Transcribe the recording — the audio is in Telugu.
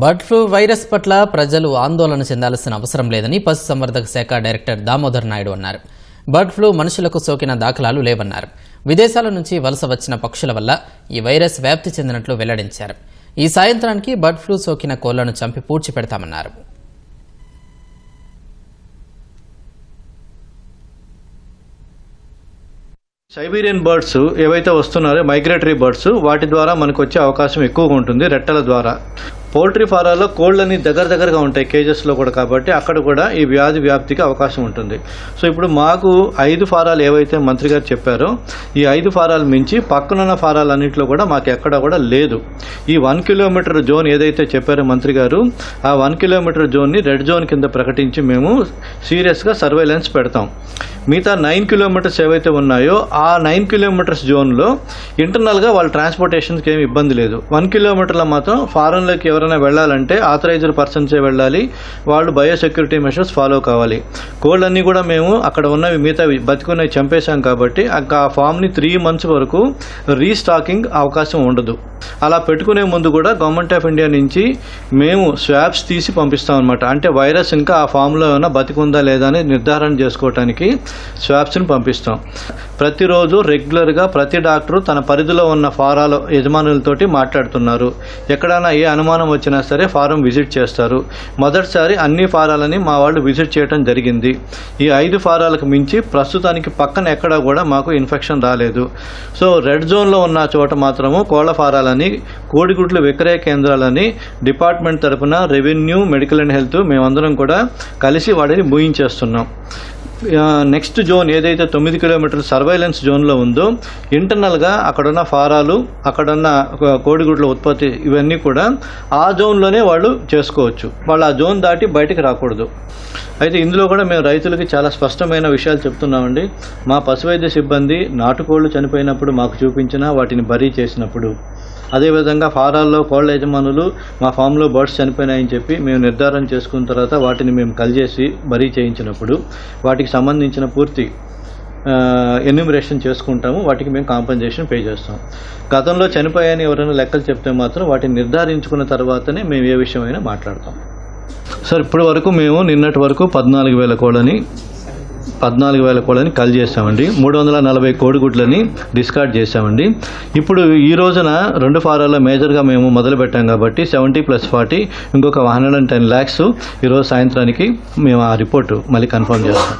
బర్డ్ ఫ్లూ వైరస్ పట్ల ప్రజలు ఆందోళన చెందాల్సిన అవసరం లేదని పశుసంవర్ధక శాఖ డైరెక్టర్ దామోదర్ నాయుడు అన్నారు. బర్డ్ ఫ్లూ మనుషులకు సోకిన దాఖలాలు లేవన్నారు. విదేశాల నుంచి వలస వచ్చిన పక్షుల వల్ల ఈ వైరస్ వ్యాప్తి చెందినట్లు వెల్లడించారు. ఈ సాయంత్రానికి బర్డ్ ఫ్లూ సోకిన కోళ్ళను చంపి పూడ్చి పెడతామన్నారు. సైబీరియన్ బర్డ్స్ ఏవైతే వస్తున్నారో మైగ్రేటరీ బర్డ్స్ వాటి ద్వారా మనకు వచ్చే అవకాశం ఎక్కువగా ఉంటుంది రెట్టల ద్వారా. పౌల్ట్రీ ఫారాల్లో కోళ్ళని దగ్గర దగ్గరగా ఉంటాయి కేజెస్లో కూడా కాబట్టి అక్కడ కూడా ఈ వ్యాధి వ్యాప్తికి అవకాశం ఉంటుంది. సో ఇప్పుడు మాకు ఐదు ఫారాలు ఏవైతే మంత్రి గారు చెప్పారో ఈ ఐదు ఫారాలు మించి పక్కనున్న ఫారాలన్నింటిలో కూడా మాకు ఎక్కడ కూడా లేదు. ఈ వన్ కిలోమీటర్ జోన్ ఏదైతే చెప్పారో మంత్రి గారు ఆ వన్ కిలోమీటర్ జోన్ని రెడ్ జోన్ కింద ప్రకటించి మేము సీరియస్గా సర్వేలెన్స్ పెడతాం. మిగతా నైన్ కిలోమీటర్స్ ఏవైతే ఉన్నాయో ఆ నైన్ కిలోమీటర్స్ జోన్లో ఇంటర్నల్గా వాళ్ళ ట్రాన్స్పోర్టేషన్కి ఏమి ఇబ్బంది లేదు. వన్ కిలోమీటర్లో మాత్రం ఫారెన్లోకి ఎవరైనా వెళ్ళాలంటే ఆథరైజ్డ్ పర్సన్సే వెళ్ళాలి. వాళ్ళు బయోసెక్యూరిటీ మెషర్స్ ఫాలో కావాలి. కోళ్ళన్నీ కూడా మేము అక్కడ ఉన్నవి మిగతా బతికున్నవి చంపేశాం కాబట్టి ఆ ఫామ్ని త్రీ మంత్స్ వరకు రీస్టాకింగ్ అవకాశం ఉండదు. అలా పెట్టుకునే ముందు కూడా గవర్నమెంట్ ఆఫ్ ఇండియా నుంచి మేము స్వాబ్స్ తీసి పంపిస్తాం అనమాట అంటే వైరస్ ఇంకా ఆ ఫామ్లో ఏమైనా బతికుందా లేదా అని నిర్ధారణ చేసుకోవటానికి స్వాబ్స్ని పంపిస్తాం. ప్రతిరోజు రెగ్యులర్గా ప్రతి డాక్టరు తన పరిధిలో ఉన్న ఫారాల యజమానులతోటి మాట్లాడుతున్నారు. ఎక్కడైనా ఏ అనుమానం వచ్చినా సరే ఫారం విజిట్ చేస్తారు. మొదటిసారి అన్ని ఫారాలని మా వాళ్ళు విజిట్ చేయడం జరిగింది. ఈ ఐదు ఫారాలకు మించి ప్రస్తుతానికి పక్కన ఎక్కడా కూడా మాకు ఇన్ఫెక్షన్ రాలేదు. సో రెడ్ జోన్లో ఉన్న చోట మాత్రము కోళ్ళ ఫారాలని కోడిగుడ్ల విక్రయ కేంద్రాలని డిపార్ట్మెంట్ తరఫున రెవెన్యూ మెడికల్ అండ్ హెల్త్ మేమందరం కూడా కలిసి వాటిని మూయించేస్తున్నాం. నెక్స్ట్ జోన్ ఏదైతే తొమ్మిది కిలోమీటర్ల సర్వైలెన్స్ జోన్లో ఉందో ఇంటర్నల్గా అక్కడున్న ఫారాలు అక్కడున్న కోడిగుడ్ల ఉత్పత్తి ఇవన్నీ కూడా ఆ జోన్లోనే వాళ్ళు చేసుకోవచ్చు. వాళ్ళు ఆ జోన్ దాటి బయటికి రాకూడదు. అయితే ఇందులో కూడా మేము రైతులకి చాలా స్పష్టమైన విషయాలు చెప్తున్నామండి. మా పశువైద్య సిబ్బంది నాటుకోళ్ళు చనిపోయినప్పుడు మాకు చూపించిన వాటిని బరీ చేసినప్పుడు. అదేవిధంగా ఫారాల్లో కోళ్ళ యజమానులు మా ఫామ్లో బర్డ్స్ చనిపోయినాయని చెప్పి మేము నిర్ధారణ చేసుకున్న తర్వాత వాటిని మేము కలిజేసి బరీ చేయించినప్పుడు వాటికి సంబంధించిన పూర్తి ఎన్యూమరేషన్ చేసుకుంటాము. వాటికి మేము కాంపన్సేషన్ పే చేస్తాం. గతంలో చనిపోయాయని ఎవరైనా లెక్కలు చెప్తే మాత్రం వాటిని నిర్ధారించుకున్న తర్వాతనే మేము ఏ విషయమైనా మాట్లాడతాం. సార్ ఇప్పటి వరకు మేము నిన్నటి వరకు పద్నాలుగు వేల కోళ్ళని పద్నాలుగు వేల కోళ్ళని కల్ చేసామండి మూడు వందల నలభై కోడిగుడ్లని డిస్కార్డ్ చేసామండి ఇప్పుడు ఈ రోజున రెండు ఫారాల్లో మేజర్గా మేము మొదలుపెట్టాం కాబట్టి సెవెంటీ ప్లస్ ఫార్టీ ఇంకొక హండ్రెడ్ అండ్ టెన్ ల్యాక్స్ ఈరోజు సాయంత్రానికి మేము ఆ రిపోర్టు మళ్ళీ కన్ఫర్మ్ చేస్తాం.